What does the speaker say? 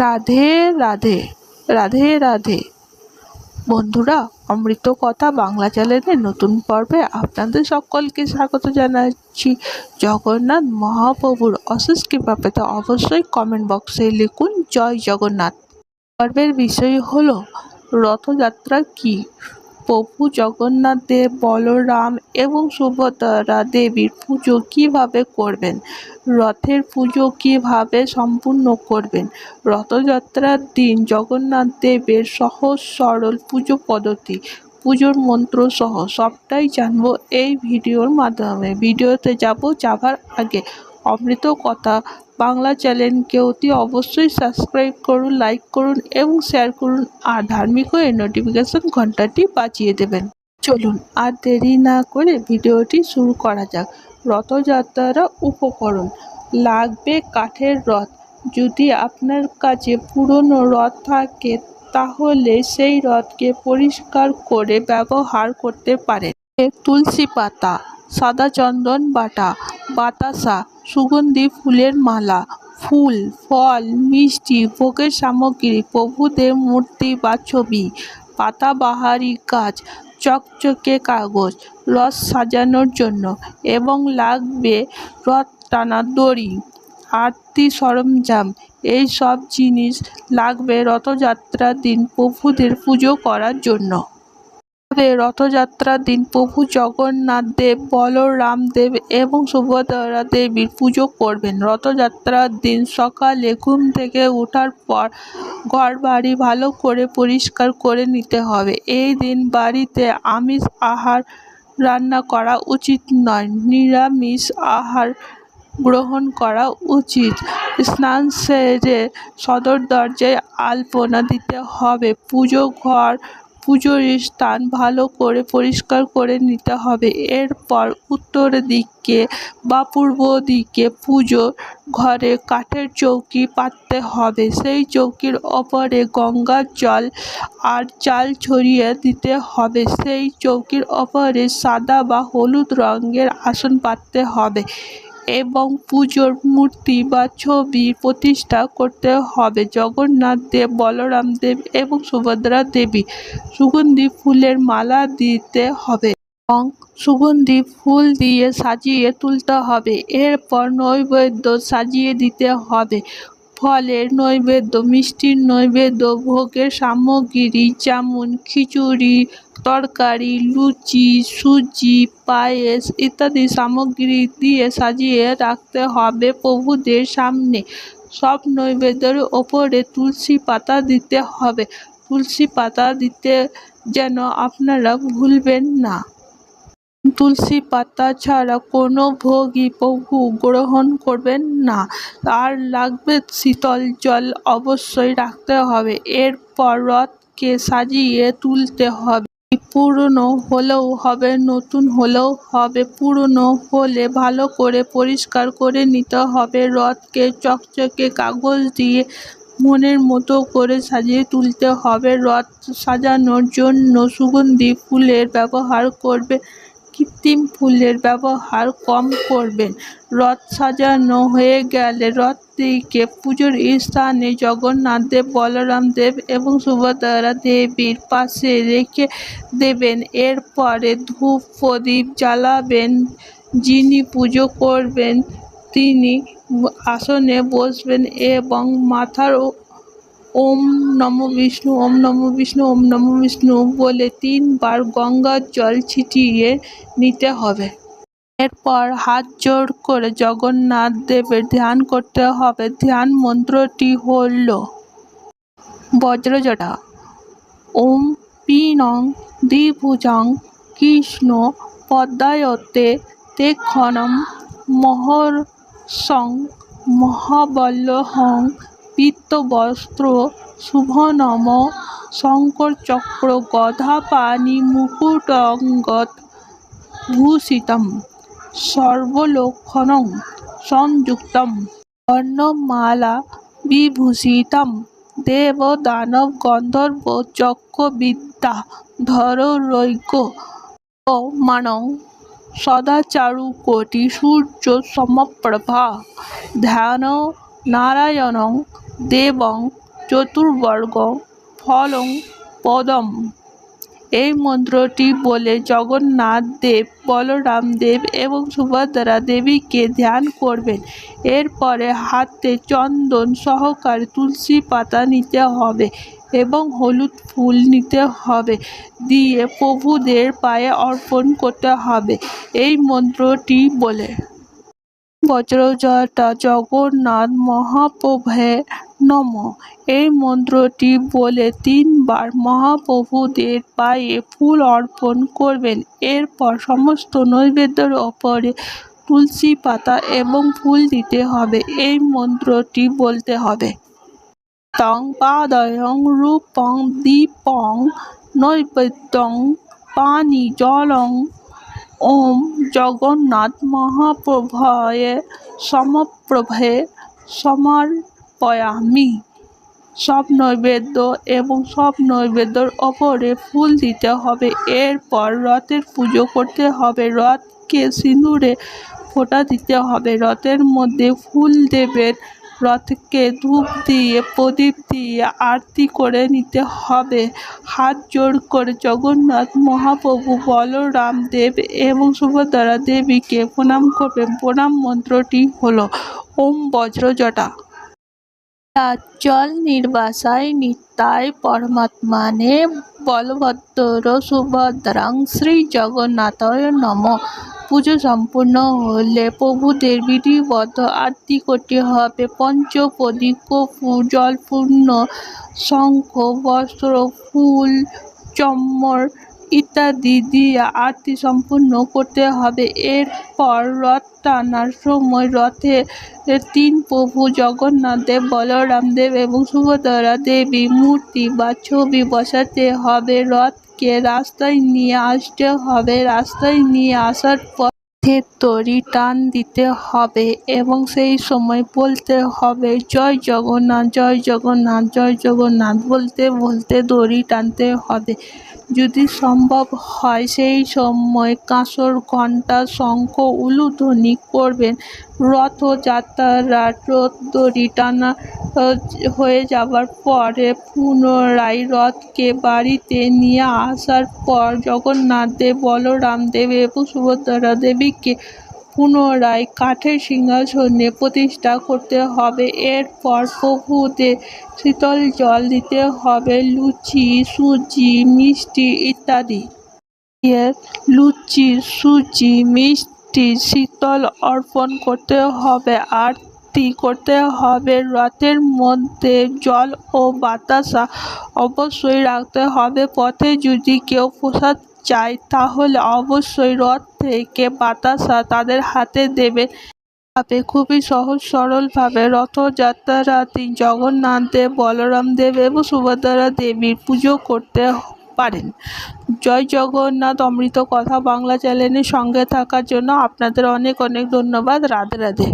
রাধে রাধে রাধে রাধে। বন্ধুরা, অমৃত কথা বাংলা চ্যানেলের নতুন পর্বে আপনাদের সকলকে স্বাগত জানাচ্ছি। জগন্নাথ মহাপ্রভুর অশেষ কৃপা পেতে অবশ্যই কমেন্ট বক্সে লিখুন, জয় জগন্নাথ। পর্বের বিষয় হলো, রথযাত্রা কি? প্রভু জগন্নাথ দেব বলরাম এবং সুভদ্রা দেবীর পুজো কীভাবে করবেন? রথের পুজো কীভাবে সম্পূর্ণ করবেন? রথযাত্রার দিন জগন্নাথ দেবের সহজ সরল পুজো পদ্ধতি, পুজোর মন্ত্র সহ সবটাই জানব এই ভিডিওর মাধ্যমে। ভিডিওতে যাব যাবার আগে অমৃত কথা বাংলা চ্যানেলকে অতি অবশ্যই সাবস্ক্রাইব করুন, লাইক করুন এবং শেয়ার করুন আর ধার্মিক হয়ে নোটিফিকেশন ঘন্টাটি বাজিয়ে দেবেন। চলুন, আর দেরি না করে ভিডিওটি শুরু করা যাক। রথযাত্রার উপকরণ। লাগবে কাঠের রথ। যদি আপনার কাছে পুরনো রথ থাকে, তাহলে সেই রথকে পরিষ্কার করে ব্যবহার করতে পারেন। তুলসী পাতা। সাদা চন্দন বাটা, বাতাসা, সুগন্ধি ফুলের মালা, ফুল, ফল, মিষ্টি, ভোগের সামগ্রী, প্রভুদের মূর্তি বা ছবি, পাতাবাহারি গাছ, চকচকে কাগজ রথ সাজানোর জন্য এবং লাগবে রথ টানা দড়ি, আরতি সরঞ্জাম। এই সব জিনিস লাগবে রথযাত্রার দিন প্রভুদের পুজো করার জন্য। রথযাত্রার দিন প্রভু জগন্নাথ দেব, বলরাম দেব এবং সুভদ্রা দেবীর পুজো করবেন। রথযাত্রার দিন সকালে ঘুম থেকে ওঠার পর ঘর বাড়ি ভালো করে পরিষ্কার করে নিতে হবে। এই দিন বাড়িতে আমিষ আহার রান্না করা উচিত নয়, নিরামিষ আহার গ্রহণ করা উচিত। স্নান সেরে সদর দরজায় আলপনা দিতে হবে। পুজো ঘর পুজোর স্থান ভালো করে পরিষ্কার করে নিতে হবে। এরপর উত্তর দিকে বা পূর্ব দিকে পুজো ঘরে কাঠের চৌকি পাততে হবে। সেই চৌকির ওপরে গঙ্গার জল আর চাল ছড়িয়ে দিতে হবে। সেই চৌকির ওপরে সাদা বা হলুদ রঙের আসন পাততে হবে। এবং পুজোর মূর্তি বা ছবি প্রতিষ্ঠা করতে হবে। জগন্নাথ দেব, বলরাম দেব এবং সুভদ্রা দেবী সুগন্ধি ফুলের মালা দিতে হবে এবং সুগন্ধি ফুল দিয়ে সাজিয়ে তুলতে হবে। এরপর নৈবেদ্য সাজিয়ে দিতে হবে। ফলের নৈবেদ্য, মিষ্টির নৈবেদ্য, ভোগের সামগ্রী যেমন খিচুড়ি তরকারি, লুচি, সুজি, পায়েস ইত্যাদি সামগ্রী দিয়ে সাজিয়ে রাখতে হবে প্রভুদের সামনে। সব নৈবেদ্যের ওপরে তুলসী পাতা দিতে হবে। তুলসী পাতা দিতে যেন আপনারা ভুলবেন না। তুলসী পাতা ছাড়া কোনো ভোগই প্রভু গ্রহণ করবেন না। আর লাগবে শীতল জল অবশ্যই রাখতে হবে। এরপর রথকে সাজিয়ে তুলতে হবে। পুরনো হলেও হবে, নতুন হলেও হবে। পুরনো হলে ভালো করে পরিষ্কার করে নিতে হবে। রথকে, চকচকে কাগজ দিয়ে মনের মতো করে সাজিয়ে তুলতে হবে। রথ সাজানোর জন্য সুগন্ধি ফুলের ব্যবহার করবে। কৃত্রিম ফুলের ব্যবহার কম করবেন। রথ সাজানো হয়ে গেলে রথটিকে পুজোর স্থানে জগন্নাথ দেব, বলরাম দেব এবং সুভদ্রা দেবীর পাশে রেখে দেবেন। এরপরে ধূপ প্রদীপ জ্বালাবেন, যিনি পুজো করবেন তিনি আসনে বসবেন এবং মাথার ওম নম বিষ্ণু, ওম নম বিষ্ণু, ওম নম বিষ্ণু বলে তিনবার গঙ্গার জল ছিটিয়ে নিতে হবে। এরপর হাত জোড় করে জগন্নাথ দেবের ধ্যান করতে হবে। ধ্যান মন্ত্রটি হল বজ্রজটা। ওম পিনং দ্বিভুজং কৃষ্ণ পদ্মায়তে তে ক্ষণম মহর্ষং মহাবল্লহং পিত্তবস্ত্র শুভনম, শঙ্করচক্র গধা পানি মুকুটঙ্গত ভূষিতম, সর্বলক্ষণং সংযুক্তম বর্ণমালা বিভূষিতম দেব দানব গন্ধর্ব যক্ষ বিদ্যা ধরৈক্য ও মানং, সদাচারু কোটি সূর্য সমপ্রভা, ধ্যান নারায়ণং দেবং চতুর্বর্গ ফলং পদম। এই মন্ত্রটি বলে জগন্নাথ দেব, বলরাম দেব এবং সুভদ্রা দেবীকে ধ্যান করবেন। এরপরে হাতে চন্দন সহকারে তুলসী পাতা নিতে হবে এবং হলুদ ফুল নিতে হবে দিয়ে প্রভুদের পায়ে অর্পণ করতে হবে। এই মন্ত্রটি বলে বজ্রজটা জগন্নাথ মহাপ্রভে নম। এই মন্ত্রটি বলে তিনবার মহাপ্রভুদের পায়ে ফুল অর্পণ করবেন। এরপর সমস্ত নৈবেদ্যের ওপরে তুলসী পাতা এবং ফুল দিতে হবে। এই মন্ত্রটি বলতে হবে। তং পাদয়ং রূপং দীপং নৈবেদ্যং পানি জলং ওম জগন্নাথ মহাপ্রভয়ে সমপ্রভে সমর্পয়ামি। সব নৈবেদ্য এবং সব নৈবেদ্যর ওপরে ফুল দিতে হবে। এরপর রথের পুজো করতে হবে। রথকে সিঁদুরে ফোঁটা দিতে হবে। রথের মধ্যে ফুল দেবেন রথকে ধূপ দিয়ে, প্রদীপ দিয়ে আরতি করে নিতে হবে। হাত জোড় করে জগন্নাথ, মহাপ্রভু, বলরাম, দেব এবং সুভদ্রা দেবীকে প্রণাম করবেন। প্রণাম মন্ত্রটি হলো, ওম বজ্রজটা। জল নির্বাসায় নিত্যায় পরমাত্মানে বলভদ্র সুভদ্রাং শ্রী জগন্নাথয় নম। পুজো সম্পূর্ণ হলে প্রভুদের বিধিবদ্ধ আরতি করতে হবে। পঞ্চপদী কফু জলপূর্ণ, শঙ্খ, বস্ত্র, ফুল চম্মর ইত্যাদি দিয়ে আরতি সম্পূর্ণ করতে হবে। এরপর রথ টানার সময় রথে তিন প্রভু জগন্নাথ দেব, বলরাম দেব এবং সুভদ্রা দেবী মূর্তি বা ছবি বসাতে হবে। রথকে রাস্তায় নিয়ে আসতে হবে। রাস্তায় নিয়ে আসার পথে তরি টান দিতে হবে এবং সেই সময় বলতে হবে, জয় জগন্নাথ জয় জগন্নাথ জয় জগন্নাথ বলতে বলতে দড়ি টানতে হবে। যদি সম্ভব হয়, সেই সময় কাঁসর, ঘণ্টা, শঙ্খ, উলুধ্বনি করবেন। রথযাত্রার রথ দড়ি টানা হয়ে যাবার পরে পুনরায় রথকে বাড়িতে নিয়ে আসার পর জগন্নাথ দেব, বলরাম দেব এবং সুভদ্রা দেবীকে পুনরায় কাঠের সিংহাসনে প্রতিষ্ঠা করতে হবে। এরপর প্রভুতে শীতল জল দিতে হবে, লুচি, সুজি, মিষ্টি ইত্যাদি। লুচি, সুজি, মিষ্টি শীতল অর্পণ করতে হবে, আরতি করতে হবে রথের মধ্যে জল ও বাতাসা অবশ্যই রাখতে হবে। পথে যদি কেউ প্রসাদ চায় তাহলে অবশ্যই রথ থেকে বাতাসা তাদের হাতে দেবে। ভাবে খুবই সহজ, সরলভাবে রথযাত্রাটি জগন্নাথ দেব, বলরাম দেব এবং সুভদ্রা দেবীর পুজো করতে পারেন। জয় জগন্নাথ, অমৃত কথা বাংলা চ্যানেলের সঙ্গে থাকার জন্য আপনাদের অনেক অনেক ধন্যবাদ। রাধে রাধে।